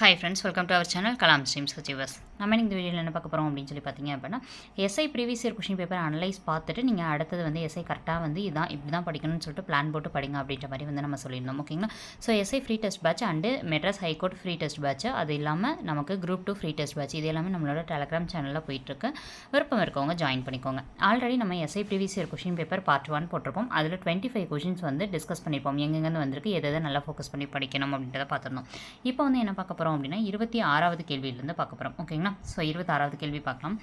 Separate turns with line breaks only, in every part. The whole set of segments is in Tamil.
Hi friends welcome to our channel Kalam dream achievers நம்ம இந்த வீடியோவில் என்ன பார்க்க போகிறோம் அப்படின்னு சொல்லி பார்த்தீங்க அப்படின்னா SI previous year question paper analyse பார்த்துட்டு நீங்கள் அடுத்தது வந்து எஸ்ஐ கரெக்டாக வந்து இதான் இப்படி தான் படிக்கணும்னு சொல்லிட்டு பிளான் போட்டு படிங்க அப்படின்ற மாதிரி வந்து நம்ம சொல்லியிருந்தோம். ஓகேங்களா so SI free test batch and Madras high court free test batch அது இல்லாமல் நமக்கு group two free test batch இது எல்லாமே நம்மளோட டெலகிராம் சேனலில் போயிட்டுருக்கு. விருப்பம் இருக்கவங்க ஜாயின் பண்ணிக்கோங்க. ஆல்ரெடி நம்ம SI previous year question paper part one போட்டிருப்போம். அதில் டுவெண்ட்டி ஃபைவ் கொஷின்ஸ் வந்து டிஸ்கஸ் பண்ணியிருப்போம் எங்கெங்கேருந்து வந்திருக்கு எதை எதை நல்லா ஃபோக்கஸ் பண்ணி படிக்கணும் அப்படின்றத பார்த்துருந்தோம் இப்போ வந்து என்ன பார்க்க போகிறோம் அப்படின்னா இருபத்தி ஆறாவது கேள்வியிலேருந்து பார்க்க போகிறோம் ஓகேங்களா ஸோ இருபத்தாறாவது கேள்வி பார்க்கலாம்.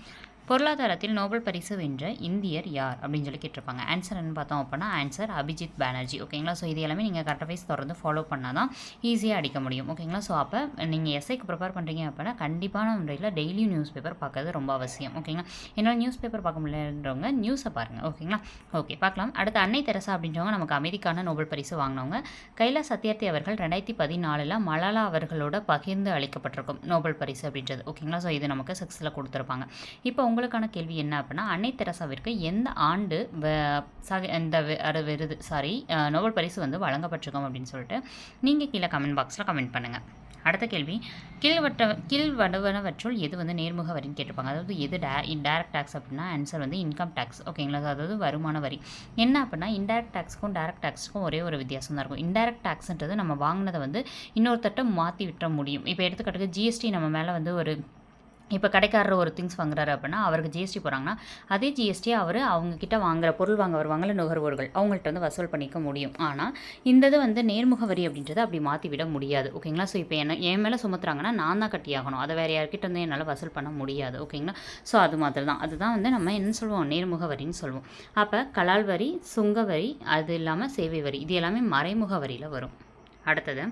பொருளாதாரத்தில் நோபல் பரிசு வென்ற இந்தியர் யார் அப்படின்னு சொல்லி கேட்டிருப்பாங்க. ஆன்சர் என்ன பார்த்தோம் அப்படின்னா ஆன்சர் அபிஜித் பானர்ஜி. ஓகேங்களா ஸோ இது எல்லாமே நீங்கள் கரெக்டாக வைஸ் தொடர்ந்து ஃபாலோ பண்ணால் தான் ஈஸியாக அடிக்க முடியும். ஓகேங்களா ஸோ அப்போ நீங்கள் எஸ்ஐக்கு ப்ரிப்பேர் பண்ணுறீங்க அப்படின்னா கண்டிப்பான முறையில் டெய்லியும் நியூஸ் பேப்பர் பார்க்கறது ரொம்ப அவசியம். ஓகேங்களா என்னால் நியூஸ் பேப்பர் பார்க்க முடியலன்றவங்க நியூஸை பாருங்கள் ஓகேங்களா ஓகே பார்க்கலாம். அடுத்து அன்னை தெரசா அப்படின்றவங்க நமக்கு அமைதிக்கான நோபல் பரிசு வாங்கினவங்க. கைலா சத்யார்த்தி அவர்கள் ரெண்டாயிரத்தி பதினாலில் மலாலா அவர்களோட பகிர்ந்து அளிக்கப்பட்டிருக்கும் நோபல் பரிசு அப்படின்றது. ஓகேங்களா ஸோ இது நமக்கு சிக்ஸில் கொடுத்துருப்பாங்க. இப்போ உங்களுக்கான கேள்வி என்ன அப்படின்னா அன்னை தெரசாவிற்கு எந்த ஆண்டு வ- சக- இந்த விருது சாரி நோபல் பரிசு வந்து வழங்கப்பட்டிருக்கும் அப்படின்னு சொல்லிட்டு நீங்கள் கீழே கமெண்ட் பாக்ஸில் கமெண்ட் பண்ணுங்கள் அடுத்த கேள்வி கீழ்வட்ட கீழ்வடுவனவற்றுள் எது வந்து நேர்முக வரின்னு கேட்டிருப்பாங்க. அதாவது எது டே இன்டைரக்ட் டேக்ஸ் அப்படின்னா ஆன்சர் வந்து இன்கம் டேக்ஸ் ஓகேங்களா அதாவது வருமான வரி. என்ன அப்படின்னா இன்டைரக்ட் டேக்ஸ்க்கும் டேரக்ட் டேக்ஸ்க்கும் ஒரே ஒரு வித்தியாசம் தான் இருக்கும். இன்டைரக்ட் டேக்ஸ்ன்றது நம்ம வாங்கினதை வந்து இன்னொருத்தட்ட மாற்றி விட்டுற முடியும். இப்போ எடுத்துக்காட்டுக்கு ஜிஎஸ்டி நம்ம மேலே வந்து ஒரு இப்போ கடைக்காரர் ஒரு திங்ஸ் வாங்குறாரு அப்படின்னா அவருக்கு ஜிஎஸ்டி போகிறாங்கன்னா அதே ஜிஎஸ்டி அவர் அவங்கக்கிட்ட வாங்குற பொருள் வாங்க வருவாங்கள நுகர்வோர்கள். அவங்கள்ட்ட வந்து வசூல் பண்ணிக்க முடியும். ஆனால் இந்த இது வந்து நேர்முக வரி அப்படின்றத அப்படி மாற்றி விட முடியாது. ஓகேங்களா ஸோ இப்போ என்ன என் மேலே சுமத்துறாங்கன்னா நான் தான் கட்டியாகணும் அதை வேறு யார்கிட்ட வந்து என்னால் வசூல் பண்ண முடியாது. ஓகேங்களா ஸோ அது மாதிரி தான் அதுதான் வந்து நம்ம என்ன சொல்லுவோம் நேர்முக வரின்னு சொல்லுவோம் அப்போ கலால் வரி சுங்க வரி அது இல்லாமல் சேவை வரி. இது எல்லாமே மறைமுக வரியில் வரும். அடுத்தது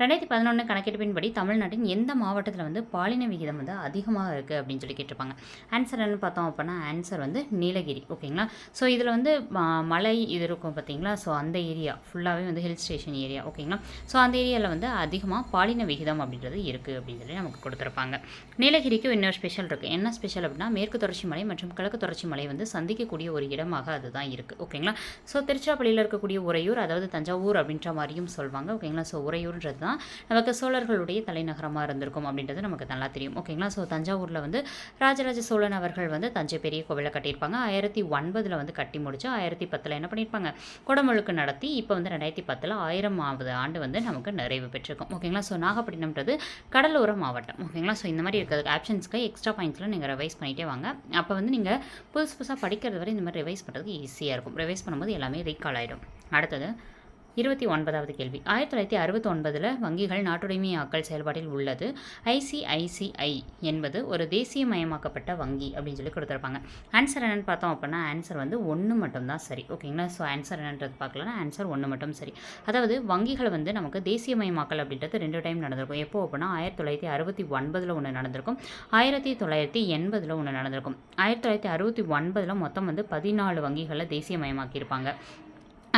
ரெண்டாயிரத்தி பதினொன்று கணக்கெடுப்பின்படி தமிழ்நாட்டின் எந்த மாவட்டத்தில் வந்து பாலின விகிதம் வந்து அதிகமாக இருக்குது அப்படின்னு சொல்லி கேட்டிருப்பாங்க. ஆன்சர் என்ன பார்த்தோம் அப்படின்னா ஆன்சர் வந்து நீலகிரி. ஓகேங்களா ஸோ இதில் வந்து ம- மலை இது இருக்கும் பார்த்தீங்களா? ஸோ அந்த ஏரியா ஃபுல்லாகவே வந்து ஹில் ஸ்டேஷன் ஏரியா ஓகேங்களா ஸோ அந்த ஏரியாவில் வந்து அதிகமாக பாலின விகிதம் அப்படின்றது இருக்குது அப்படின்னு சொல்லி நமக்கு கொடுத்துருப்பாங்க. நீலகிரிக்கு இன்னொரு ஸ்பெஷல் இருக்குது என்ன ஸ்பெஷல் அப்படின்னா மேற்கு தொடர்ச்சி மலை மற்றும் கிழக்கு தொடர்ச்சி மலை வந்து சந்திக்கக்கூடிய ஒரு இடமாக அதுதான் இருக்குது ஓகேங்களா ஸோ திருச்சிராப்பள்ளியில் இருக்கக்கூடிய உறையூர் அதாவது தஞ்சாவூர் அப்படின்ற மாதிரியும் சொல்லுவாங்க ஓகேங்களா ஸோ உறையூர்ன்றது தான் நமக்கு சோழர்களுடைய தலைநகரமாக இருந்திருக்கும் அப்படின்றது நமக்கு நல்லா தெரியும். ஓகேங்களா? ஸோ தஞ்சாவூரில் வந்து ராஜராஜ சோழன் அவர்கள் வந்து தஞ்சை பெரிய கோவிலை கட்டியிருப்பாங்க. ஆயிரத்தி ஒன்பதில் வந்து கட்டி முடிச்சு ஆயிரத்தி பத்தில் என்ன பண்ணியிருப்பாங்க? குடமுழுக்கு நடத்தி இப்போ வந்து ரெண்டாயிரத்தி பத்தில் ஆயிரமாவது ஆண்டு வந்து நமக்கு நிறைவு பெற்றிருக்கும். ஓகேங்களா? ஸோ நாகப்பட்டினம்ன்றது கடலோர மாவட்டம். ஓகேங்களா? ஸோ இந்த மாதிரி இருக்கிறதுக்கு ஆப்ஷன்ஸ்க்கு எக்ஸ்ட்ரா பாயிண்ட்ஸில் நீங்கள் ரிவைஸ் பண்ணிகிட்டே வாங்க. அப்போ வந்து நீங்கள் புதுசு புதுசாக படிக்கிறது வரை இந்த மாதிரி ரிவைஸ் பண்ணுறதுக்கு ஈஸியாக இருக்கும். ரிவைஸ் பண்ணும்போது எல்லாமே ரீகால் ஆகிடும் அடுத்தது இருபத்தி ஒன்பதாவது கேள்வி. ஆயிரத்தி தொள்ளாயிரத்தி அறுபத்தி ஒன்பதில் வங்கிகள் நாட்டுடைமையாக்கல் செயல்பாட்டில் உள்ளது. ஐசிஐசிஐ என்பது ஒரு தேசியமயமாக்கப்பட்ட வங்கி அப்படின்னு சொல்லி கொடுத்துருப்பாங்க. ஆன்சர் என்னன்னு பார்த்தோம் அப்படின்னா ஆன்சர் வந்து ஒன்று மட்டும்தான் சரி. ஓகேங்களா ஸோ ஆன்சர் என்னன்றது பார்க்கலன்னா ஆன்சர் ஒன்று மட்டும் சரி. அதாவது வங்கிகள் வந்து நமக்கு தேசியமயமாக்கல் அப்படின்றது ரெண்டு டைம் நடந்திருக்கும். எப்போ அப்படின்னா ஆயிரத்தி தொள்ளாயிரத்தி அறுபத்தி ஒன்பதில் ஒன்று நடந்திருக்கும். ஆயிரத்தி தொள்ளாயிரத்தி எண்பதில் ஒன்று நடந்திருக்கும். ஆயிரத்தி தொள்ளாயிரத்தி அறுபத்தி ஒன்பதில் மொத்தம் வந்து பதினாலு வங்கிகளை தேசியமயமாக்கியிருப்பாங்க.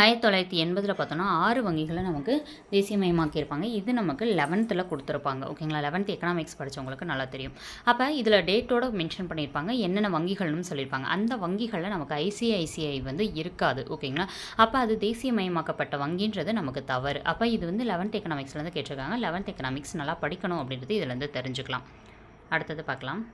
ஆயிரத்தி தொள்ளாயிரத்தி எண்பதில் பார்த்தோன்னா ஆறு வங்கிகளை நமக்கு தேசியமயமாக்கியிருப்பாங்க. இது நமக்கு லெவன்த்தில் கொடுத்துருப்பாங்க. ஓகேங்களா? லெவன்த் எக்கனாமிக்ஸ் படித்தவங்களுக்கு நல்லா தெரியும். அப்போ இதில் டேட்டோட மென்ஷன் பண்ணியிருப்பாங்க. என்னென்ன வங்கிகள்னு சொல்லியிருப்பாங்க. அந்த வங்கிகளில் நமக்கு ஐசிஐசிஐ வந்து இருக்காது. ஓகேங்களா? அப்போ அது தேசியமயமாக்கப்பட்ட வங்கின்றது நமக்கு தவறு. அப்போ இது வந்து லெவன்த் எக்கனாமிக்ஸ்லேருந்து கேட்டிருக்காங்க. லெவன்த் எக்கனாமிக்ஸ் நல்லா படிக்கணும் அப்படின்றது இதிலேருந்து தெரிஞ்சுக்கலாம். அடுத்தது பார்க்கலாம்.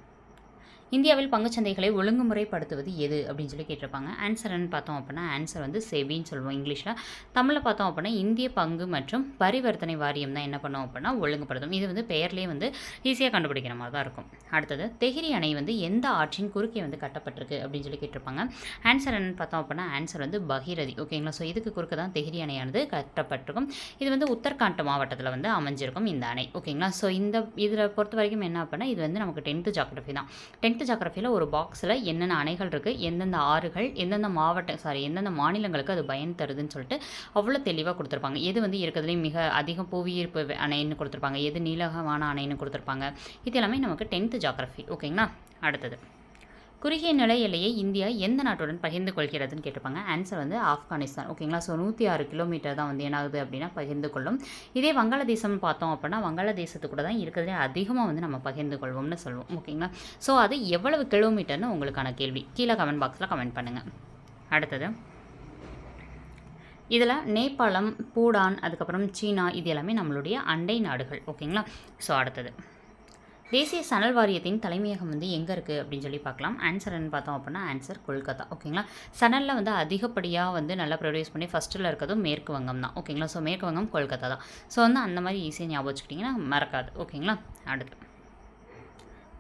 இந்தியாவில் பங்குச்சந்தைகளை ஒழுங்குமுறைப்படுத்துவது எது அப்படின்னு சொல்லி கேட்டிருப்பாங்க. ஆன்சர்னு பார்த்தோம் அப்படின்னா ஆன்சர் வந்து செபின்னு சொல்லுவோம் இங்கிலீஷில். தமிழில் பார்த்தோம் அப்படின்னா இந்திய பங்கு மற்றும் பரிவர்த்தனை வாரியம் தான் என்ன பண்ணோம் அப்படின்னா ஒழுங்குபடுத்தும். இது வந்து பெயர்லேயே வந்து ஈஸியாக கண்டுபிடிக்கிற மாதிரி தான் இருக்கும். அடுத்தது தெஹிரி அணை வந்து எந்த ஆற்றின் குறுக்கே வந்து கட்டப்பட்டிருக்கு அப்படின்னு சொல்லி கேட்டிருப்பாங்க. ஆன்சர் என்னன்னு பார்த்தோம் அப்படின்னா ஆன்சர் வந்து பகிரதி. ஓகேங்களா ஸோ இதுக்கு குறுக்க தான் தெஹிரி அணையானது கட்டப்பட்டிருக்கும். இது வந்து உத்தரகாண்ட் மாவட்டத்தில் வந்து அமைஞ்சிருக்கும் இந்த அணை. ஓகேங்களா ஸோ இந்த இதில் பொறுத்த வரைக்கும் என்ன அப்படின்னா இது வந்து நமக்கு டென்த்து ஜாகிரஃபி தான். டென்த்து ஜாகிரஃபியில் ஒரு பாக்ஸில் என்னென்ன அணைகள் இருக்குது எந்தெந்த ஆறுகள் எந்தெந்த மாவட்டம் சாரி எந்தெந்த மாநிலங்களுக்கு அது பயன் தருதுன்னு சொல்லிட்டு அவ்வளோ தெளிவாக கொடுத்துருப்பாங்க. எது வந்து இருக்கிறதுலையும் மிக அதிகம் புவியீர்ப்பு அணைன்னு கொடுத்துருப்பாங்க எது நீலகமான அணைன்னு கொடுத்துருப்பாங்க. இது எல்லாமே நமக்கு டென்த்து ஜாகிரஃபி ஓகேங்களா அடுத்தது. குறுகிய நிலை எல்லையை இந்தியா எந்த நாட்டுடன் பகிர்ந்து கொள்கிறதுன்னு கேட்டிருப்பாங்க. ஆன்சர் வந்து ஆப்கானிஸ்தான். ஓகேங்களா ஸோ நூற்றி ஆறு கிலோமீட்டர் தான் வந்து என்னாகுது அப்படின்னா பகிர்ந்து கொள்ளும். இதே வங்காளதேசம்னு பார்த்தோம் அப்படின்னா வங்காளதேசத்து கூட தான் இருக்கிறதுலே அதிகமாக வந்து நம்ம பகிர்ந்து கொள்வோம்னு சொல்லுவோம். ஓகேங்களா ஸோ அது எவ்வளவு கிலோமீட்டர்னு உங்களுக்கான கேள்வி. கீழே கமெண்ட் பாக்ஸில் கமெண்ட் பண்ணுங்கள் அடுத்தது. இதில் நேபாளம் பூடான் அதுக்கப்புறம் சீனா இது எல்லாமே நம்மளுடைய அண்டை நாடுகள். ஓகேங்களா ஸோ அடுத்தது. தேசிய சணல் வாரியத்தின் தலைமையகம் வந்து எங்கே இருக்குது அப்படின்னு சொல்லி பார்க்கலாம். ஆன்சர்னு பார்த்தோம் அப்படின்னா ஆன்சர் கொல்கத்தா. ஓகேங்களா சணலில் வந்து அதிகப்படியாக வந்து நல்லா ப்ரொடியூஸ் பண்ணி ஃபஸ்ட்டில் இருக்கிறதும் மேற்கு வங்கம் தான். ஓகேங்களா ஸோ மேற்கு வங்கம் கொல்கத்தா தான். ஸோ வந்து அந்த மாதிரி ஈஸியாக ஞாபகம் வச்சுக்கிட்டிங்கன்னா மறக்காது. ஓகேங்களா அடுத்து.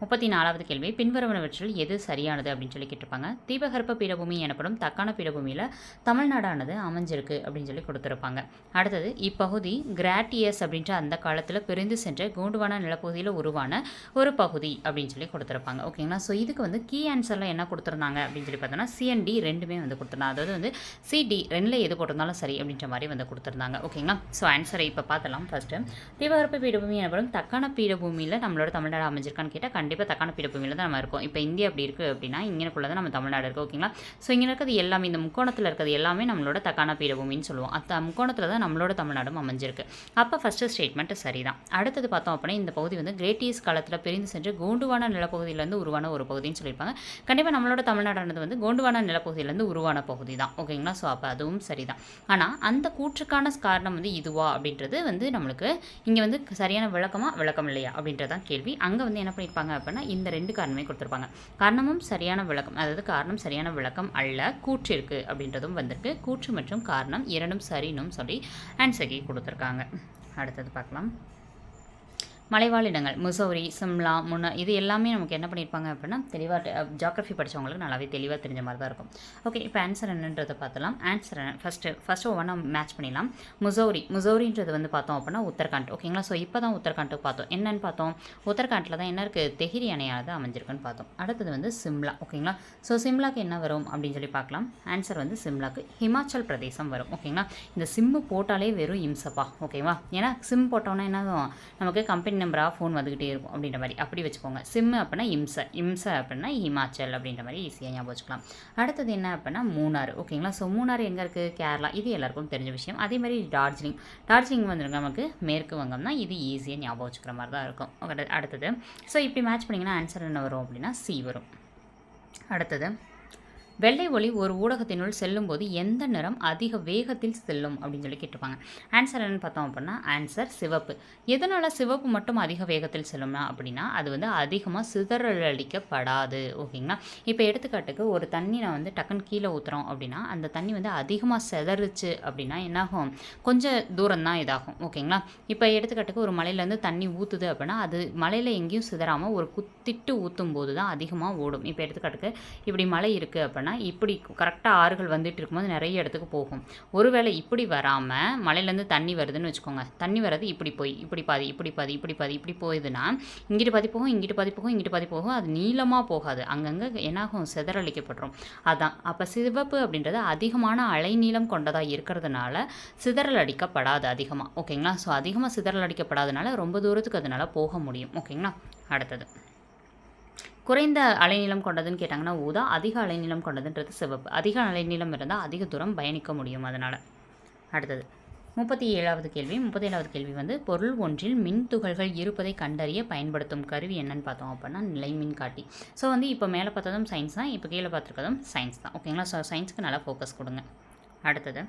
முப்பத்தி நாலாவது கேள்வி பின்வருவனவற்றில் எது சரியானது அப்படின்னு சொல்லி கேட்டிருப்பாங்க. தீபகற்ப பீடபூமி எனப்படும் தக்கான பீடபூமியில் தமிழ்நாடானது அமைஞ்சிருக்கு அப்படின்னு சொல்லி கொடுத்துருப்பாங்க. அடுத்தது இப்பகுதி கிராட்டியஸ் அப்படின்ற அந்த காலத்தில் பிரிந்து சென்ற கூண்டுவான நிலப்பகுதியில் உருவான ஒரு பகுதி அப்படின்னு சொல்லி கொடுத்துருப்பாங்க. ஓகேங்களா ஸோ இதுக்கு வந்து கீ ஆன்சரில் என்ன கொடுத்துருந்தாங்க அப்படின்னு சொல்லி பார்த்தோன்னா சிஎன்டி ரெண்டுமே வந்து கொடுத்துருந்தாங்க. அதாவது வந்து சிடி ரெண்டில் எது போட்டிருந்தாலும் சரி அப்படின்ற மாதிரி வந்து கொடுத்துருந்தாங்க. ஓகேங்களா ஸோ ஆன்சரை இப்போ பார்த்தலாம் ஃபஸ்ட்டு தீபகற்ப பீடபூமி எனப்படும் தக்கான பீடபூமியில் நம்மளோட தமிழ்நாடு அமைஞ்சிருக்கான்னு கேட்டால் கண்டிப்பாக கண்டிப்பாக தக்கான பீடபூமியில் தான் நம்ம இருக்கோம். இப்போ இந்தியா அப்படி இருக்குது அப்படின்னா இங்கேனக்குள்ளே தான் நம்ம தமிழ்நாடு இருக்குது ஓகேங்களா? ஸோ இங்கே இருக்கிறது எல்லாமே இந்த முக்கோணத்தில் இருக்கிறது எல்லாமே நம்மளோட தக்கான பீடபூமின்னு சொல்லுவோம். அந்த முக்கோணத்தில் தான் நம்மளோட தமிழ்நாடும் அமைஞ்சிருக்கு. அப்போ ஃபஸ்ட்டு ஸ்டேட்மெண்ட் சரிதான். அடுத்தது பார்த்தோம் அப்படின்னா இந்த பகுதி வந்து கிரேட்டியஸ் காலத்தில் பிரிந்து சென்று கோண்டுவான நிலப்பகுதியிலேருந்து உருவான ஒரு பகுதின்னு சொல்லியிருப்பாங்க. கண்டிப்பாக நம்மளோட தமிழ்நாடானது வந்து கோண்டுவான நிலப்பகுதியிலேருந்து உருவான பகுதி தான் ஓகேங்களா? ஸோ அப்போ அதுவும் சரிதான். ஆனால் அந்த கூற்றுக்கான காரணம் வந்து இதுவா அப்படின்றது வந்து நம்மளுக்கு இங்கே வந்து சரியான விளக்கமாக விளக்கம் இல்லையா அப்படின்றதான் கேள்வி. அங்கே வந்து என்ன பண்ணியிருப்பாங்க அப்படின்னா இந்த ரெண்டு காரணமே கொடுத்துருப்பாங்க. காரணமும் சரியான விளக்கம் அதாவது காரணம் சரியான விளக்கம் அல்ல கூற்று இருக்கு அப்படின்றதும் வந்திருக்கு. கூற்று மற்றும் காரணம் இரண்டும் சரினும் சொல்லி ஆன்சர்கி கொடுத்துருக்காங்க. அடுத்தது பார்க்கலாம். மலைவாழ் இடங்கள் முசோரி சிம்லா முன்னா இது எல்லாமே நமக்கு என்ன பண்ணியிருப்பாங்க அப்படின்னா தெளிவாக ஜாகிரஃபி படித்தவங்களுக்கு நல்லாவே தெளிவாக தெரிஞ்ச மாதிரி தான் இருக்கும். ஓகே இப்போ ஆன்சர் என்னன்றதை பார்த்தலாம் ஆன்சர் என்ன ஃபஸ்ட்டு ஃபஸ்ட்டு ஒவ்வொன்றா மேட்ச் பண்ணிடலாம். முசௌரி முசௌரின்றது வந்து பார்த்தோம் அப்படின்னா உத்தரகாண்ட். ஓகேங்களா ஸோ இப்போ தான் உத்தரகாண்ட்டுக்கு பார்த்தோம். என்னன்னு பார்த்தோம்? உத்தரகாண்டில் தான் என்ன இருக்குது தெஹிரி அணையானது அமைஞ்சிருக்குன்னு பார்த்தோம். அடுத்தது வந்து சிம்லா. ஓகேங்களா ஸோ சிம்லாக்கு என்ன வரும் அப்படின்னு சொல்லி பார்க்கலாம். ஆன்சர் வந்து சிம்லாக்கு. ஹிமாச்சல் பிரதேசம் வரும். ஓகேங்களா இந்த சிம்மு போட்டாலே வெறும் இம்சப்பா. ஓகேவா ஏன்னா சிம் போட்டோன்னா என்ன நமக்கு கம்பெனி நம்பராக ஃபோன் வந்துக்கிட்டே இருக்கும் அப்படின்ற மாதிரி. அப்படி வச்சுக்கோங்க. சிம் அப்படின்னா இம்ச இம்ச அப்படின்னா ஹிமாச்சல் அப்படின்ற மாதிரி ஈஸியாக ஞாபகம் வச்சுக்கலாம். அடுத்தது என்ன அப்படின்னா மூணார் ஓகேங்களா ஸோ மூணார் எங்கே இருக்குது கேரளா. இது எல்லாருக்கும் தெரிஞ்ச விஷயம். அதே மாதிரி டார்ஜிலிங். டார்ஜிலிங் வந்துருங்க நமக்கு மேற்கு வங்கம் தான் இது ஈஸியாக ஞாபகம் வச்சுக்கிற மாதிரி தான் இருக்கும். அடுத்தது. ஸோ இப்படி மேட்ச் பண்ணிங்கன்னா ஆன்சர் என்ன வரும் அப்படின்னா சி வரும். அடுத்தது. வெள்ளை ஒளி ஒரு ஊடகத்தினுள் செல்லும்போது எந்த நிறம் அதிக வேகத்தில் செல்லும் அப்படின்னு சொல்லி கேட்டிருப்பாங்க. ஆன்சர் என்னன்னு பார்த்தோம் அப்படின்னா ஆன்சர் சிவப்பு. எதனால் சிவப்பு மட்டும் அதிக வேகத்தில் செல்லும்னா அப்படின்னா அது வந்து அதிகமாக சிதறலடிக்கப்படாது. ஓகேங்களா? இப்போ எடுத்துக்காட்டுக்கு ஒரு தண்ணி நான் வந்து டக்குன்னு கீழே ஊற்றுறோம் அப்படின்னா அந்த தண்ணி வந்து அதிகமாக செதறுச்சு அப்படின்னா என்னாகும்? கொஞ்சம் தூரம் தான் இதாகும். ஓகேங்களா? இப்போ எடுத்துக்காட்டுக்கு ஒரு மலையிலேருந்து தண்ணி ஊற்றுது அப்படின்னா அது மலையில் எங்கேயும் சிதறாமல் ஒரு குத்திட்டு ஊற்றும் போது தான் அதிகமாக ஓடும். இப்போ எடுத்துக்காட்டுக்கு இப்படி மலை இருக்குது அப்படின்னா இப்படி கரெக்டாக ஆறுகள் வந்துட்டு இருக்கும்போது நிறைய இடத்துக்கு போகும். ஒருவேளை இப்படி வராமல் மலையிலேருந்து தண்ணி வருதுன்னு வச்சுக்கோங்க. தண்ணி வர்றது இப்படி போய் இப்படி பாதி இப்படி பாதி இப்படி பாதி இப்படி போகுதுன்னா இங்கிட்டு பாதி போகும் இங்கிட்டு பாதி போகும் இங்கிட்டு பாதி போகும் அது நீளமாக போகாது. அங்கங்கே என்னாகும்? சிதறடிக்கப்பட்டுரும் அதான். அப்போ சிவப்பு அப்படின்றது அதிகமான அலைநீளம் கொண்டதாக இருக்கிறதுனால சிதறல் அடிக்கப்படாது அதிகமாக ஓகேங்களா? ஸோ அதிகமாக சிதறல் அடிக்கப்படாதனால ரொம்ப தூரத்துக்கு அதனால போக முடியும். ஓகேங்களா? அடுத்தது. குறைந்த அலைநீளம் கொண்டதுன்னு கேட்டாங்கன்னா ஊதா அதிக அலைநீளம் கொண்டதுன்றது சிவப்பு. அதிக அலைநீளம் இருந்தால் அதிக தூரம் பயணிக்க முடியும் அதனால். அடுத்தது முப்பத்தி ஏழாவது கேள்வி. முப்பத்தி ஏழாவது கேள்வி வந்து பொருள் ஒன்றில் மின் துகள்கள் இருப்பதை கண்டறிய பயன்படுத்தும் கருவி என்னன்னு பார்த்தோம் அப்படின்னா நிலைமின் காட்டி ஸோ வந்து இப்போ மேலே பார்த்ததும் சயின்ஸ் தான் இப்போ கீழே பார்த்துருக்கதும் சயின்ஸ் தான். ஓகேங்களா ஸோ சயின்ஸுக்கு நல்லா ஃபோக்கஸ் கொடுங்க. அடுத்தது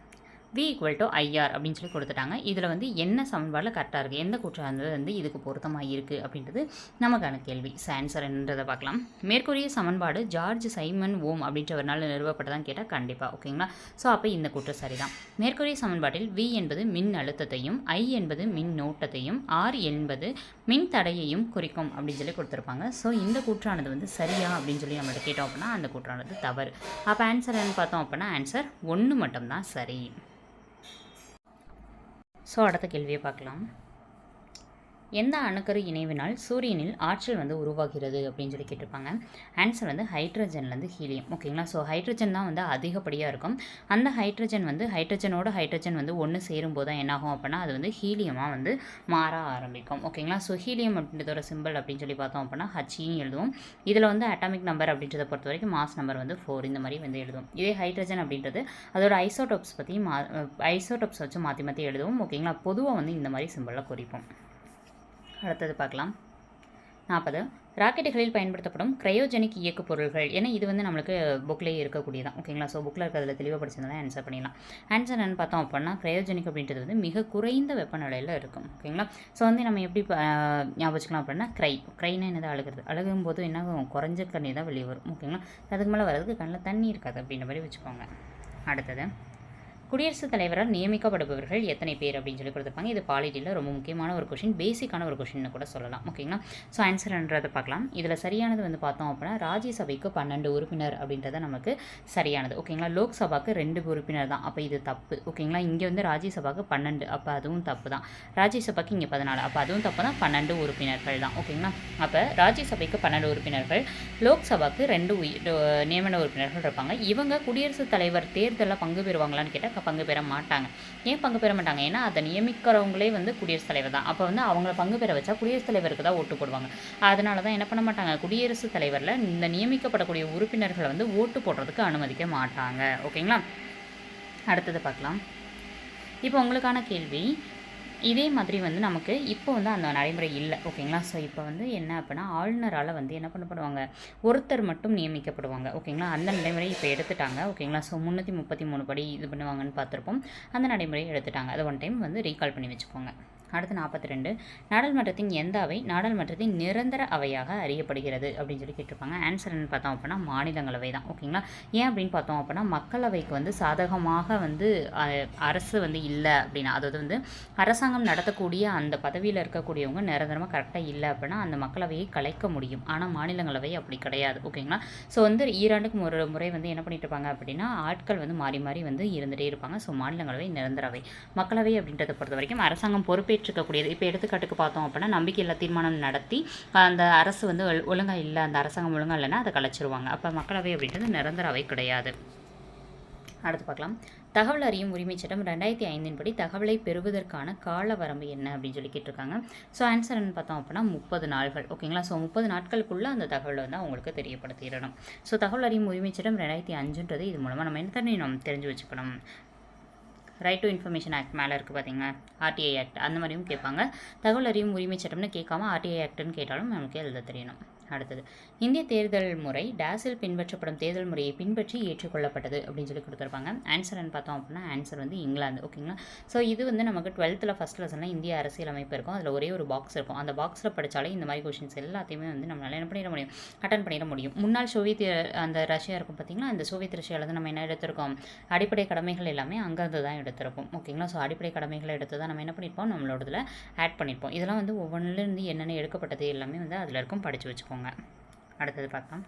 வி ஈக்குவல் டு ஐஆர் அப்படின்னு சொல்லி கொடுத்துட்டாங்க. இதில் வந்து என்ன சமன்பாடில் கரெக்டாக இருக்குது எந்த கூற்றானது வந்து இதுக்கு பொருத்தமாக இருக்குது அப்படின்றது நமக்கான கேள்வி. ஸோ ஆன்சர் என்னன்றதை பார்க்கலாம். மேற்கூறிய சமன்பாடு ஜார்ஜ் சைமன் ஓம் அப்படின்றவரால் நிறுவப்பட்டதான் கேட்டால் கண்டிப்பாக ஓகேங்களா ஸோ அப்போ இந்த கூற்று சரிதான். மேற்கூறிய சமன்பாட்டில் வி என்பது மின் அழுத்தத்தையும் ஐ என்பது மின் நோட்டத்தையும் ஆர் என்பது மின் தடையையும் குறிக்கும் அப்படின்னு சொல்லி கொடுத்துருப்பாங்க. ஸோ இந்த கூற்றானது வந்து சரியா அப்படின்னு சொல்லி நம்மள்ட்ட கேட்டோம் அப்படின்னா அந்த கூற்றானது தவறு. அப்போ ஆன்சர் என்னன்னு பார்த்தோம் அப்படின்னா ஆன்சர் ஒன்று மட்டும்தான் சரி. ஸோ அடுத்த கேள்வியை பார்க்கலாம். எந்த அணுக்கரு இணைவினால் சூரியனில் ஆற்றல் வந்து உருவாகிறது அப்படின்னு சொல்லி கேட்டிருப்பாங்க. ஆன்சர் வந்து ஹைட்ரஜன்லேருந்து ஹீலியம் ஓகேங்களா ஸோ ஹைட்ரஜன் தான் வந்து அதிகப்படியாக இருக்கும். அந்த ஹைட்ரஜன் வந்து ஹைட்ரஜனோட ஹைட்ரஜன் வந்து ஒன்று சேரும்போது தான் என்னாகும் அப்படின்னா அது வந்து ஹீலியமாக வந்து மாற ஆரம்பிக்கும். ஓகேங்களா ஸோ ஹீலியம் அப்படின்றதோட சிம்பிள் அப்படின்னு சொல்லி பார்த்தோம் அப்படின்னா ஹச்சின்னு எழுதுவோம். இதில் வந்து அட்டாமிக் நம்பர் அப்படின்றத பொறுத்த வரைக்கும் மாஸ் நம்பர் வந்து ஃபோர் இந்த மாதிரி வந்து எழுதுவோம். இதே ஹைட்ரஜன் அப்படின்றது அதோட ஐசோடோப்ஸ் பற்றி மா ஐசோடோப்ஸ் வச்சு மாற்றி மாற்றி எழுதுவோம். ஓகேங்களா பொதுவாக வந்து இந்த மாதிரி சிம்பிளில் குறிப்போம். அடுத்தது பார்க்கலாம். நாற்பது. ராக்கெட்டுகளில் பயன்படுத்தப்படும் கிரையோஜெனிக் இயக்கு பொருள்கள். ஏன்னா இது வந்து நம்மளுக்கு புக்லேயே இருக்கக்கூடியதான். ஓகேங்களா ஸோ புக்கில் இருக்கிறதுல தெளிவாக படிச்சிருந்தா ஆன்சர் பண்ணிடலாம். ஆன்சர் என்னென்னு பார்த்தோம் அப்படின்னா கிரையோஜெனிக் அப்படின்றது வந்து மிக குறைந்த வெப்பநிலையில் இருக்கும். ஓகேங்களா ஸோ வந்து நம்ம எப்படி ஞாபகம் வச்சுக்கலாம் அப்படின்னா க்ரை க்ரைனா என்னது? அழுகிறது. அழுகும் போது என்ன குறைஞ்ச தண்ணி தான் வெளியே வரும். ஓகேங்களா அதுக்கு மேலே வர்றதுக்கு கண்ணில் தண்ணி இருக்காது அப்படின்ற மாதிரி வச்சுக்கோங்க. அடுத்தது குடியரசுத் தலைவரால் நியமிக்கப்படுபவர்கள் எத்தனை பேர் அப்படின்னு சொல்லி கொடுத்துருப்பாங்க. இது பாலிட்டியில் ரொம்ப முக்கியமான ஒரு கொஷின் பேசிக்கான ஒரு கொஷின்னு கூட சொல்லலாம். ஓகேங்களா ஸோ ஆன்சர்ன்றதை பார்க்கலாம். இதில் சரியானது வந்து பார்த்தோம் அப்படின்னா ராஜ்யசபைக்கு பன்னெண்டு உறுப்பினர் அப்படின்றத நமக்கு சரியானது. ஓகேங்களா லோக்சபாக்கு ரெண்டு உறுப்பினர் தான். அப்போ இது தப்பு. ஓகேங்களா இங்கே வந்து ராஜ்யசபாக்கு பன்னெண்டு. அப்போ அதுவும் தப்பு தான். ராஜ்யசபாக்கு இங்கே பதினாலு. அப்போ அதுவும் தப்பு தான். பன்னெண்டு உறுப்பினர்கள் தான். ஓகேங்களா அப்போ ராஜ்யசபைக்கு பன்னெண்டு உறுப்பினர்கள் லோக்சபாக்கு ரெண்டு உயிர் நியமன உறுப்பினர்கள் இருப்பாங்க. இவங்க குடியரசுத் தலைவர் தேர்தலில் பங்கு பெறுவாங்களான்னு கேட்டால் பங்கு பெற மாட்டாங்க. ஏன் பங்கு பெற மாட்டாங்க? ஏன்னா அதை நியமிக்கிறவங்களே வந்து குடியரசுத் தலைவர் தான். அப்போ வந்து அவங்கள பங்கு பெற வச்சா குடியரசுத் தலைவருக்கு தான் ஓட்டு போடுவாங்க. அதனால தான் என்ன பண்ண மாட்டாங்க? குடியரசுத் தலைவரில் இந்த நியமிக்கப்படக்கூடிய உறுப்பினர்களை வந்து ஓட்டு போடுறதுக்கு அனுமதிக்க மாட்டாங்க. ஓகேங்களா? அடுத்தது பார்க்கலாம். இப்போ உங்களுக்கான கேள்வி இதே மாதிரி வந்து நமக்கு இப்போ வந்து அந்த நடைமுறை இல்லை. ஓகேங்களா? ஸோ இப்போ வந்து என்ன அப்படின்னா ஆளுநரால் வந்து என்ன பண்ணப்படுவாங்க? ஒருத்தர் மட்டும் நியமிக்கப்படுவாங்க. ஓகேங்களா? அந்த நடைமுறை இப்போ எடுத்துட்டாங்க. ஓகேங்களா? ஸோ முந்நூற்றி முப்பத்தி மூணு படி இது பண்ணுவாங்கன்னு பார்த்துருப்போம். அந்த நடைமுறையை எடுத்துட்டாங்க. அதை ஒன் டைம் வந்து ரீகால் பண்ணி வச்சுக்கோங்க. அடுத்து நாற்பத்தி ரெண்டு நாடாளுமன்றத்தின் எந்த அவை நாடாளுமன்றத்தின் நிரந்தர அவையாக அறியப்படுகிறது அப்படின்னு சொல்லி கேட்டிருப்பாங்க. ஆன்சர் என்ன பார்த்தோம் அப்படின்னா மாநிலங்களவை தான். ஓகேங்களா ஏன் அப்படின்னு பார்த்தோம் அப்படின்னா மக்களவைக்கு வந்து சாதகமாக வந்து அரசு வந்து இல்லை அப்படின்னா அதாவது வந்து அரசாங்கம் நடத்தக்கூடிய அந்த பதவியில் இருக்கக்கூடியவங்க நிரந்தரமாக கரெக்டாக இல்லை அப்படின்னா அந்த மக்களவையை கலைக்க முடியும். ஆனால் மாநிலங்களவை அப்படி கிடையாது. ஓகேங்களா ஸோ வந்து ஈராண்டுக்கு ஒரு முறை வந்து என்ன பண்ணிட்டு இருப்பாங்க அப்படின்னா ஆட்கள் வந்து மாறி மாறி வந்து இருந்துகிட்டே இருப்பாங்க. ஸோ மாநிலங்களவை நிரந்தரவை மக்களவை அப்படின்றத பொறுத்த வரைக்கும் அரசாங்கம் பொறுப்பே பொறுப்பேற்றுக்கக்கூடியது இப்போ எடுத்துக்காட்டுக்கு பார்த்தோம் அப்படின்னா நம்பிக்கையில்லா தீர்மானம் நடத்தி அந்த அரசு வந்து ஒழுங்காக இல்லை அந்த அரசாங்கம் ஒழுங்காக இல்லைன்னா அதை கலைச்சிருவாங்க. அப்போ மக்களவை அப்படின்றது நிரந்தர அவை கிடையாது. அடுத்து பார்க்கலாம். தகவல் அறியும் உரிமை சட்டம் ரெண்டாயிரத்தி ஐந்தின் படி தகவலை பெறுவதற்கான கால வரம்பு என்ன அப்படின்னு சொல்லி கேட்டிருக்காங்க. ஸோ ஆன்சர் என்ன பார்த்தோம் அப்படின்னா முப்பது நாள்கள். ஓகேங்களா ஸோ முப்பது நாட்களுக்குள்ளே அந்த தகவலை வந்து அவங்களுக்கு தெரியப்படுத்திடணும். ஸோ தகவல் அறியும் உரிமை சட்டம் ரெண்டாயிரத்தி அஞ்சுன்றது இது மூலமாக நம்ம என்ன நம்ம தெரிஞ்சு வச்சுக்கணும்? ரைட் டு இன்ஃபர்மேஷன் ஆக்ட் மேலே இருக்குது பார்த்தீங்க ஆர்டிஐ ஆக்ட் அந்த மாதிரியும் கேட்பாங்க தகவல் அறியும் உரிமை சட்டம்னு கேட்காம ஆர்டிஐ ஆக்ட்னு கேட்டாலும் நமக்கு எழுத தெரியணும் அடுத்தது. இந்திய தேர்தல் முறை டேஸில் பின்பற்றப்படும் தேர்தல் முறையை பின்பற்றி ஏற்றுக்கொள்ளப்பட்டது அப்படின்னு சொல்லி கொடுத்துருப்பாங்க. ஆன்சர் என்ன பார்த்தோம் அப்படின்னா ஆன்சர் வந்து இங்கிலாந்து ஓகேங்களா ஸோ இது வந்து நமக்கு டுவெல்த்தில் ஃபஸ்ட் லெசனில் இந்திய அரசியல் அமைப்பு இருக்கும். அதில் ஒரே ஒரு பாக்ஸ் இருக்கும். அந்த பாக்ஸில் படித்தாலே இந்த மாதிரி கொஷின்ஸ் எல்லாத்தையுமே வந்து நம்மளால் என்ன பண்ணிட முடியும்? அட்டன் பண்ணிட முடியும். முன்னாள் சோவியத் அந்த ரஷ்யா இருக்கும் பார்த்தீங்களா? அந்த சோவியத் ரஷ்யாவில் வந்து நம்ம என்ன எடுத்திருக்கோம்? அடிப்படை கடமைகள் எல்லாமே அங்கேருந்து தான் எடுத்திருப்போம். ஓகேங்களா ஸோ அடிப்படை கடமைகளை எடுத்து தான் நம்ம என்ன பண்ணியிருப்போம் இதில் ஆட் பண்ணியிருப்போம் இதெல்லாம் வந்து ஒவ்வொன்றிலிருந்து என்னென்ன எடுக்கப்பட்டது எல்லாமே வந்து அதில் இருக்கும். படித்து வச்சுக்கோங்க அடுத்தது பார்க்கலாம்.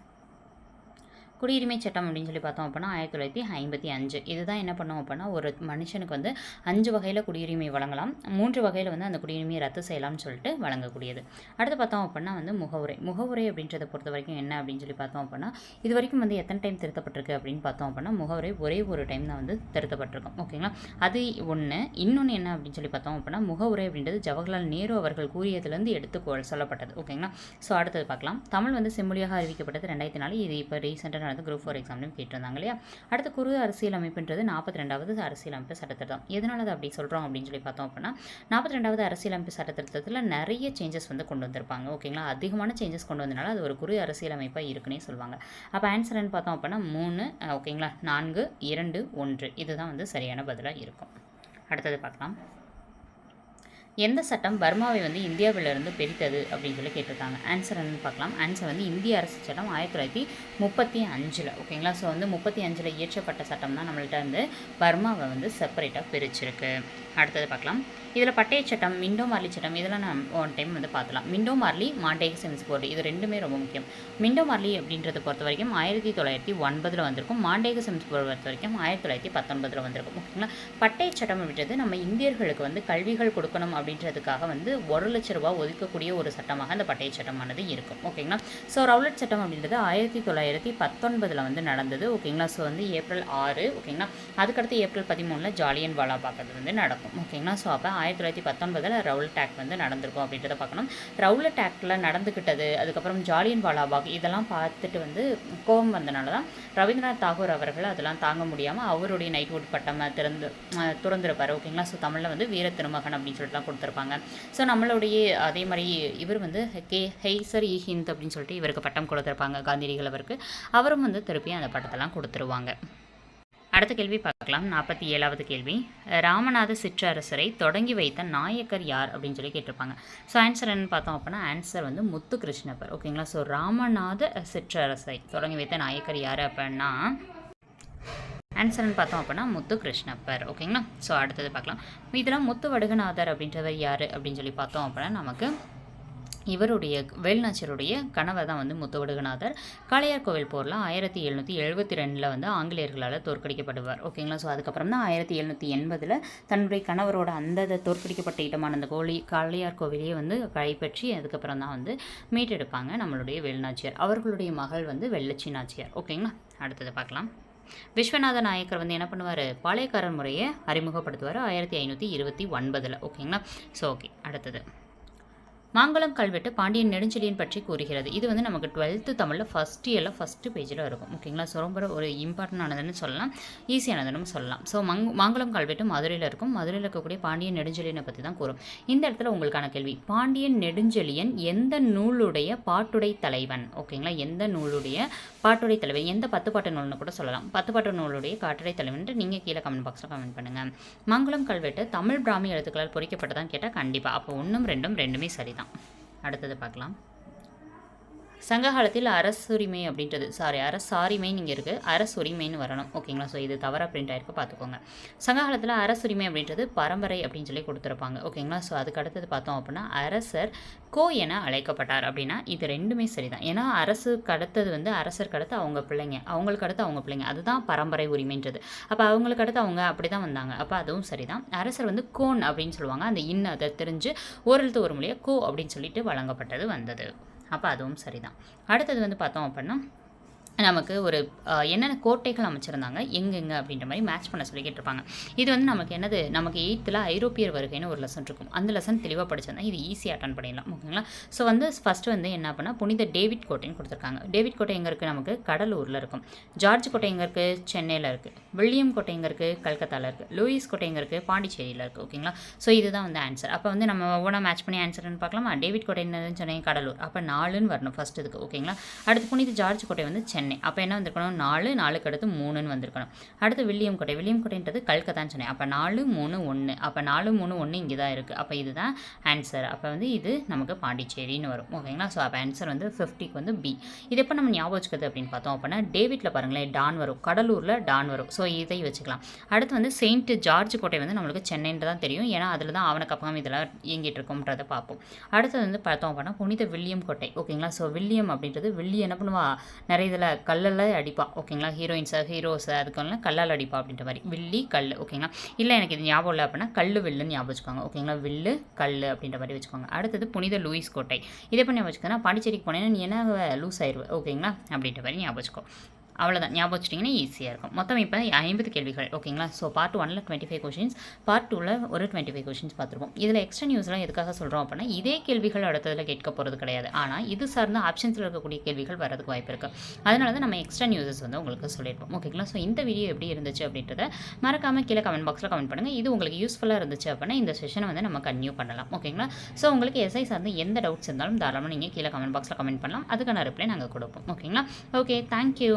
குடியுரிமை சட்டம் அப்படின்னு சொல்லி பார்த்தோம் அப்படின்னா ஆயிரத்தி தொள்ளாயிரத்தி ஐம்பத்தி அஞ்சு. இதுதான் என்ன பண்ணோம் அப்படின்னா ஒரு மனுஷனுக்கு வந்து அஞ்சு வகையில் குடியுரிமை வழங்கலாம். மூன்று வகையில் வந்து அந்த குடியுரிமையை ரத்து செய்யலாம்னு சொல்லிட்டு வழங்கக்கூடியது. அடுத்து பார்த்தோம் அப்படின்னா வந்து முகவுரை. முகவுரை அப்படின்றத பொறுத்த வரைக்கும் என்ன அப்படின்னு சொல்லி பார்த்தோம் அப்படின்னா இது வரைக்கும் வந்து எத்தனை டைம் திருத்தப்பட்டிருக்கு அப்படின்னு பார்த்தோம் அப்படின்னா முகவுரை ஒரே ஒரு டைம் தான் வந்து திருத்தப்பட்டிருக்கும். ஓகேங்களா? அது ஒன்று இன்னொன்று என்ன அப்படின்னு சொல்லி பார்த்தோம் அப்படின்னா முகவுரை அப்படின்றது ஜவஹர்லால் நேரு அவர்கள் கூறியதுலேருந்து எடுத்து கொ- சொல்லப்பட்டது. ஓகேங்களா? ஸோ அடுத்தது பார்க்கலாம். தமிழ் வந்து செம்மொழியாக அறிவிக்கப்பட்டது ரெண்டாயிரத்தி நாலு. இது இப்போ ரீசெண்டாக நடந்த குரூப் ஃபோர் எக்ஸாம்லையும் கேட்டிருந்தாங்க இல்லையா? அடுத்து குறு அரசியலமைப்புன்றது நாற்பத்தி ரெண்டாவது அரசியலமைப்பு சட்டத்திட்டம் எதனால அதை அப்படி சொல்கிறோம் அப்படின்னு சொல்லி பார்த்தோம் அப்படின்னா நாற்பத்தி ரெண்டாவது அரசியலமைப்பு சட்டத்திட்டத்தில் நிறைய சேஞ்சஸ் வந்து கொண்டு வந்திருப்பாங்க. ஓகேங்களா அதிகமான சேஞ்சஸ் கொண்டு வந்தனால அது ஒரு குறு அரசியலமைப்பாக இருக்குன்னே சொல்லுவாங்க. அப்போ ஆன்சர்னு பார்த்தோம் அப்படின்னா மூணு ஓகேங்களா நான்கு இரண்டு ஒன்று. இதுதான் வந்து சரியான பதிலாக இருக்கும். அடுத்தது பார்க்கலாம். எந்த சட்டம் பர்மாவை வந்து இந்தியாவிலிருந்து பிரித்தது அப்படின்னு சொல்லி கேட்டிருக்காங்க. ஆன்சர் என்னன்னு பார்க்கலாம். ஆன்சர் வந்து இந்திய அரசு சட்டம் ஆயிரத்தி தொள்ளாயிரத்தி முப்பத்தி அஞ்சில் ஓகேங்களா ஸோ வந்து முப்பத்தி அஞ்சில் இயற்றப்பட்ட சட்டம் தான் நம்மள்கிட்ட வந்து பர்மாவை வந்து செப்பரேட்டாக பிரிச்சிருக்கு. அடுத்தது பார்க்கலாம். இதில் பட்டய சட்டம் மிண்டோ மார்லி சட்டம் இதெல்லாம் நம்ம ஒன் டைம் வந்து பார்த்துலாம். Minto Morley Montagu Chelmsford இது ரெண்டுமே ரொம்ப முக்கியம். மிண்டோ மார்லி அப்படின்றத பொறுத்த வரைக்கும் ஆயிரத்தி தொள்ளாயிரத்தி ஒன்பதில் வந்திருக்கும். மாண்டேக சென்ஸ் போர்டு பொறுத்த வரைக்கும் ஆயிரத்தி தொள்ளாயிரத்தி பத்தொன்பதில் வந்திருக்கும். ஓகேங்களா? பட்டய சட்டம் அப்படின்றது நம்ம இந்தியர்களுக்கு வந்து கல்விகள் கொடுக்கணும் அப்படின்றதுக்காக வந்து ஒரு லட்ச ரூபா ஒதுக்கக்கூடிய ஒரு சட்டமாக அந்த பட்டய சட்டமானது இருக்கும். ஓகேங்களா? ஸோ ரவுலட் சட்டம் அப்படின்றது ஆயிரத்தி தொள்ளாயிரத்தி பத்தொன்பதில் வந்து நடந்தது. ஓகேங்களா? ஸோ வந்து ஏப்ரல் ஆறு ஓகேங்களா? அதுக்கடுத்து ஏப்ரல் பதிமூணில் ஜாலியன் வாலா பார்க்கறது வந்து நடக்கும். ஓகேங்களா? ஸோ அப்போ ஆயிரத்தி தொள்ளாயிரத்தி பத்தொன்பதில் ரவுலட் ஆக்ட் வந்து நடந்திருக்கும் அப்படின்றத பார்க்கணும். ரவுலட் ஆக்டில் நடந்துக்கிட்டது அதுக்கப்புறம் ஜாலியன் வாலாபாக் இதெல்லாம் பார்த்துட்டு வந்து கோபம் வந்தனால தான் ரவீந்திரநாத் தாகூர் அவர்கள் அதெல்லாம் தாங்க முடியாமல் அவருடைய நைட்வுட் பட்டம் திறந்து துறந்துருப்பார் ஓகேங்களா ஸோ தமிழில் வந்து வீர திருமகன் அப்படின்னு சொல்லிட்டுலாம் கொடுத்துருப்பாங்க. ஸோ நம்மளுடைய அதே மாதிரி இவர் வந்து கே ஹெய்சர் இ ஹிந்த் அப்படின்னு சொல்லிட்டு இவருக்கு பட்டம் கொடுத்துருப்பாங்க காந்தியடிகள் அவருக்கு. அவரும் வந்து திருப்பி அந்த பட்டத்தெல்லாம் கொடுத்துருவாங்க. அடுத்த கேள்வி பார்க்கலாம். நாற்பத்தி ஏழாவது கேள்வி. ராமநாத சிற்றரசரை தொடங்கி வைத்த நாயக்கர் யார் அப்படின்னு சொல்லி கேட்டிருப்பாங்க. ஸோ ஆன்சர் என்னன்னு பார்த்தோம் அப்படின்னா ஆன்சர் வந்து முத்து கிருஷ்ணப்பர் ஓகேங்களா ஸோ ராமநாத சிற்றரசரை தொடங்கி வைத்த நாயக்கர் யார் அப்படின்னா ஆன்சர்னு பார்த்தோம் அப்படின்னா முத்து கிருஷ்ணப்பர் ஓகேங்களா ஸோ அடுத்தது பார்க்கலாம். இதில் முத்து வடுகநாதர் அப்படின்றவர் யார் அப்படின்னு சொல்லி பார்த்தோம் அப்படின்னா நமக்கு இவருடைய வேல்நாச்சருடைய கணவர் தான் வந்து முத்துவடுகநாதர். காளையார் கோவில் போரில் ஆயிரத்தி எழுநூற்றி எழுபத்தி ரெண்டில் வந்து ஆங்கிலேயர்களால் தோற்கடிக்கப்படுவார். ஓகேங்களா? ஸோ அதுக்கப்புறம் தான் ஆயிரத்தி எழுநூற்றி எண்பதில் தன்னுடைய கணவரோட அந்த தோற்கடிக்கப்பட்ட இடமான அந்த கோழி காளையார் கோவிலையே வந்து கைப்பற்றி அதுக்கப்புறம் தான் வந்து மீட்டெடுப்பாங்க நம்மளுடைய வேல்நாச்சியார். அவர்களுடைய மகள் வந்து வெள்ளச்சி நாச்சியார். ஓகேங்களா? அடுத்தது பார்க்கலாம். விஸ்வநாத நாயக்கர் வந்து என்ன பண்ணுவார்? பாளையக்காரர் முறையை அறிமுகப்படுத்துவார் ஆயிரத்தி ஐநூற்றி இருபத்தி ஒன்பதில். ஓகேங்களா? ஸோ ஓகே அடுத்தது. மாங்குளம் கல்வெட்டு பாண்டியன் நெடுஞ்செழியன் பற்றி கூறுகிறது. இது வந்து நமக்கு டுவெல்த்து தமிழில் ஃபஸ்ட் இயரில் ஃபஸ்ட்டு பேஜில் இருக்கும். ஓகேங்களா ஸோ ரொம்ப ஒரு இம்பார்ட்டண்டானதுன்னு சொல்லலாம். ஈஸியானதுன்னு சொல்லலாம். ஸோ மங் மாங்குளம் கல்வெட்டு மதுரையில் இருக்கும். மதுரையில் இருக்கக்கூடிய பாண்டியன் நெடுஞ்செழியனை பற்றி தான் கூறும். இந்த இடத்துல உங்களுக்கான கேள்வி. பாண்டியன் நெடுஞ்செழியன் எந்த நூலுடைய பாட்டுடை தலைவன்? ஓகேங்களா எந்த நூலுடைய பாட்டுடை தலைவன்? எந்த பத்து பாட்டு நூல்னு கூட சொல்லலாம். பத்து பாட்டு நூலுடைய காட்டுடை தலைவன் நீங்கள் கீழே கமெண்ட் பாக்ஸில் கமெண்ட் பண்ணுங்கள் மாங்களம் கல்வெட்டு தமிழ் பிராமி எழுத்துக்களால் பொறிக்கப்பட்டதான் கேட்டால் கண்டிப்பாக அப்போ ஒன்றும் ரெண்டும் ரெண்டுமே சரி தான். அடுத்தது பார்க்கலாம். சங்ககாலத்தில் அரசுரிமை அப்படின்றது சாரி அரசாரிமைன்னு இங்கே இருக்குது அரசுரிமைன்னு வரணும். ஓகேங்களா ஸோ இது தவறாக பிரிண்ட் ஆயிருக்கு. பார்த்துக்கோங்க. சங்ககாலத்தில் அரசுரிமை அப்படின்றது பரம்பரை அப்படின்னு சொல்லி கொடுத்துருப்பாங்க. ஓகேங்களா ஸோ அதுக்கு அடுத்தது பார்த்தோம் அப்படின்னா அரசர் கோ என அழைக்கப்பட்டார் அப்படின்னா இது ரெண்டுமே சரிதான். ஏன்னா அரசுக்கு அடுத்தது வந்து அரசருக்கு அடுத்து அவங்க பிள்ளைங்க. அவங்களுக்கு அடுத்து அவங்க பிள்ளைங்க. அதுதான் பரம்பரை உரிமைன்றது. அப்போ அவங்களுக்கு அடுத்து அவங்க அப்படி தான் வந்தாங்க. அப்போ அதுவும் சரிதான். அரசர் வந்து கோன் அப்படின்னு சொல்லுவாங்க. அந்த இன் அதை தெரிஞ்சு ஓரெழுத்து ஒரு மொழியாக கோ அப்படின்னு சொல்லிட்டு வழங்கப்பட்டது வந்தது. அப்போ அதுவும் சரிதான். அடுத்தது வந்து பார்த்தோம் அப்படின்னா நமக்கு ஒரு என்னென்ன கோட்டைகள் அமைச்சிருந்தாங்க எங்கெங்க அப்படின்ற மாதிரி மேட்ச் பண்ண சொல்லி கேட்டிருப்பாங்க. இது வந்து நமக்கு என்னது நமக்கு எயித்தில் ஐரோப்பியர் வருகைன்னு ஒரு லெசன் இருக்கும். அந்த லெசன் தெளிவாக படிச்சிருந்தா இது ஈஸியாக அட்டன் பண்ணிடலாம் ஓகேங்களா ஸோ வந்து ஃபஸ்ட்டு வந்து என்ன பண்ணால் புனித டேவிட் கோட்டைன்னு கொடுத்துருக்காங்க. டேவிட் கோட்டை எங்கே இருக்குது நமக்கு கடலூரில் இருக்கும். ஜார்ஜ் கோட்டை எங்கே இருக்குது சென்னையில் இருக்குது வில்லியம் கோட்டை எங்கே இருக்குது கல்கத்தாவில் இருக்குது லூயிஸ் கோட்டை எங்கே இருக்குது பாண்டிச்சேரியில் இருக்குது ஓகேங்களா ஸோ இதுதான் வந்து ஆன்சர் அப்போ வந்து நம்ம ஒவ்வொன்றா மேட்ச் பண்ணி ஆன்சர்னு பார்க்கலாமா? டேவிட் கோட்டை என்னதுன்னு சொன்னேன் கடலூர். அப்போ நாலுன்னு வரணும் ஃபர்ஸ்ட் இதுக்கு ஓகேங்களா அடுத்து புனித ஜார்ஜ் கோட்டை வந்து சென்னை. சென்னை. அப்போ என்ன வந்திருக்கணும்? நாலு நாலுக்கு அடுத்து மூணுன்னு வந்திருக்கணும். அடுத்து வில்லியம் கோட்டை வில்லியம் கோட்டைன்றது கல்கத்தான் சென்னை அப்போ நாலு மூணு ஒன்று அப்போ நாலு மூணு ஒன்று இங்கே தான் இருக்குது அப்போ இதுதான் ஆன்சர் அப்போ வந்து இது நமக்கு பாண்டிச்சேரின்னு வரும். ஓகேங்களா? ஸோ அப்போ ஆன்சர் வந்து ஃபிஃப்டிக்கு வந்து பி இது எப்போ நம்ம ஞாபகம் வச்சுக்கிறது அப்படின்னு பார்த்தோம் அப்படின்னா டேவிட்டில் பாருங்களேன் டான் வரும். கடலூரில் டான் வரும். ஸோ இதை வச்சுக்கலாம். அடுத்து வந்து செயின்ட் ஜார்ஜ் கோட்டை வந்து நம்மளுக்கு சென்னைன்னு தான் தெரியும். ஏன்னா அதில் தான் ஆவணக்கப்பகம் இதெல்லாம் இயங்கிட்டு இருக்கோம்ன்றதை பார்ப்போம். அடுத்தது வந்து பார்த்தோம் அப்படின்னா புனித வில்லியம் கோட்டை ஓகேங்களா? ஸோ வில்லியம் அப்படின்றது வில்லி என்ன பண்ணுவா? நிறைய இதில் கல்லில் அடிப்பாள் ஓகேங்களா? ஹீரோயின்ஸை ஹீரோஸை அதுக்கெல்லாம் கல்லால் அடிப்பா அப்படின்ற மாதிரி. வில்லி கல் ஓகேங்களா? இல்லை எனக்கு இது ஞாபகம் இல்லை அப்படின்னா கல் வில்லுன்னு ஞாபகம் வச்சுக்கோங்க ஓகேங்களா? வில்லு கல் அப்படின்ற மாதிரி வச்சுக்கோங்க. அடுத்தது புனித லூயிஸ் கோட்டை. இதை பண்ணி வச்சுக்கோன்னா பாண்டிச்சேரிக்கு போனேன்னா நீ என்ன லூஸ் ஆயிடுவேன் ஓகேங்களா? அப்படின்ற மாதிரி ஞாபகம் வச்சுக்கோ. அவ்வளோதான் ஞாபகம் வச்சிட்டிங்கன்னா ஈஸியாக இருக்கும். மொத்தம் இப்போ ஐம்பது கேள்விகள். ஓகேங்களா ஸோ பார்ட் ஒனில் டுவெண்ட்டி ஃபைவ் கொஷின்ஸ் பார்ட் டூவில் ஒரு டுவெண்ட்டி ஃபைவ் கொஷின்ஸ் பார்த்துருப்போம். இதில் எக்ஸ்ட்ரா நியூஸ்லாம் எதுக்காக சொல்கிறோம் அப்படின்னா இதே கேள்விகள் அடுத்ததில் கேட்க போகிறது கிடையாது. ஆனால் இது சார்ந்த ஆப்ஷன்ஸில் இருக்கக்கூடிய கேள்விகள் வரதுக்கு வாய்ப்பு இருக்குது அதனால தான் நம்ம எக்ஸ்ட்ரா நியூஸஸ் வந்து உங்களுக்கு சொல்லியிருப்போம். ஓகேங்களா ஸோ இந்த வீடியோ எப்படி இருந்துச்சு அப்படின்றத மறக்காமல் கீழே கமெண்ட் பாக்ஸில் கமெண்ட் பண்ணுங்கள் இது உங்களுக்கு யூஸ்ஃபுல்லாக இருந்துச்சு அப்படின்னா இந்த செஷனை வந்து நம்ம கன்டினியூ பண்ணலாம். ஓகேங்களா ஸோ உங்களுக்கு எஸ்ஐ சார்ந்து எந்த டவுட்ஸ் இருந்தாலும் தாராளமாக நீங்கள் கீழே கமெண்ட் பாக்ஸில் கமெண்ட் பண்ணலாம். அதுக்கான ரிப்ளை நாங்கள் கொடுப்போம். ஓகேங்களா ஓகே தேங்க்யூ